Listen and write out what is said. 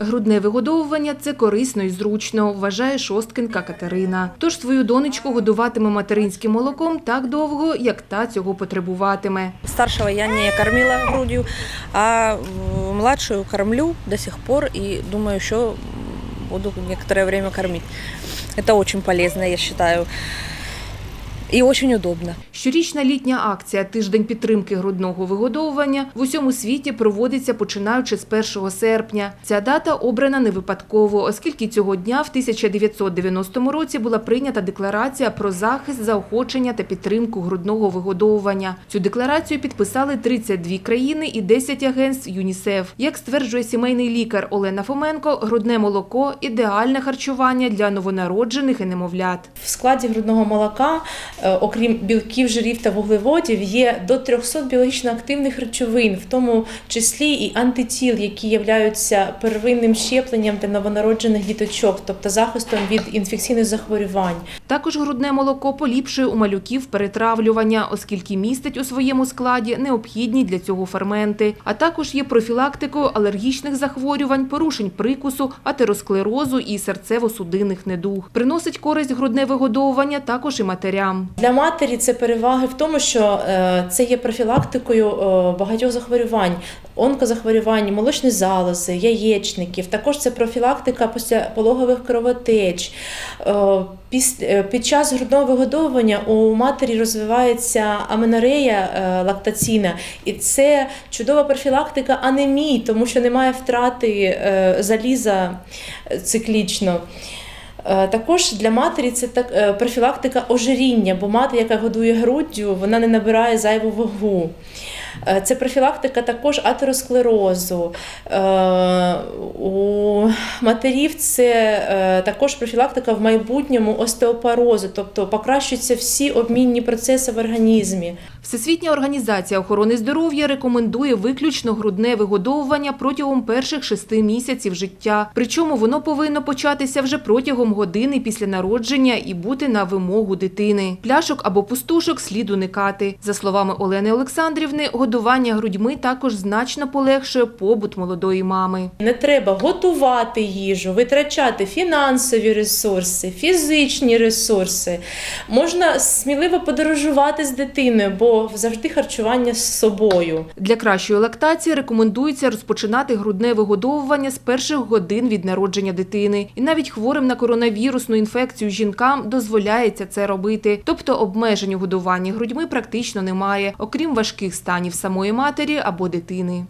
Грудне вигодовування це корисно і зручно, вважає шосткинка Катерина. Тож свою донечку годуватиме материнським молоком так довго, як та цього потребуватиме. Старшего я не кормила грудью, а младшую кормлю до сих пор и думаю, еще буду некоторое время кормить. Это очень полезно, я считаю. И очень удобно. Щорічна літня акція Тиждень підтримки грудного вигодовування в усьому світі проводиться починаючи з 1 серпня. Ця дата обрана не випадково, оскільки цього дня в 1990 році була прийнята декларація про захист, заохочення та підтримку грудного вигодовування. Цю декларацію підписали 32 країни і 10 агентств ЮНІСЕФ. Як стверджує сімейний лікар Олена Фоменко, грудне молоко ідеальне харчування для новонароджених і немовлят. В складі грудного молока, окрім білків, жирів та вуглеводів, є до 300 біологічно активних речовин, в тому числі і антитіл, які являються первинним щепленням для новонароджених діточок, тобто захистом від інфекційних захворювань. Також грудне молоко поліпшує у малюків перетравлювання, оскільки містить у своєму складі необхідні для цього ферменти, а також є профілактикою алергічних захворювань, порушень прикусу, атеросклерозу і серцево-судинних недуг. Приносить користь грудне вигодовування також і матерям. Для матері це переваги в тому, що е, це є профілактикою е, багатьох захворювань, онкозахворювань, молочні залози, яєчників. Також це профілактика післяпологових кровотеч. Е, піс- е, Під час грудного вигодовування у матері розвивається аменорея е, лактаційна, і це чудова профілактика анемії, тому що немає втрати е, заліза е, циклічно. Також для матері це так профілактика ожиріння, бо мати, яка годує груддю, вона не набирає зайву вагу. Е, Це профілактика також атеросклерозу. Е, У матерів це е, також профілактика в майбутньому остеопорозу, тобто покращуються всі обмінні процеси в організмі. Всесвітня організація охорони здоров'я рекомендує виключно грудне вигодовування протягом перших шести місяців життя. Причому воно повинно початися вже протягом години після народження і бути на вимогу дитини. Пляшок або пустушок слід уникати. За словами Олени Олександрівни, годування грудьми також значно полегшує побут молодої мами. Не треба готувати їжу, витрачати фінансові ресурси, фізичні ресурси. Можна сміливо подорожувати з дитиною, бо завжди харчування з собою. Для кращої лактації рекомендується розпочинати грудне вигодовування з перших годин від народження дитини. І навіть хворим на коронавірусну інфекцію жінкам дозволяється це робити. Тобто обмежень у годуванні грудьми практично немає, окрім важких станів самої матері або дитини.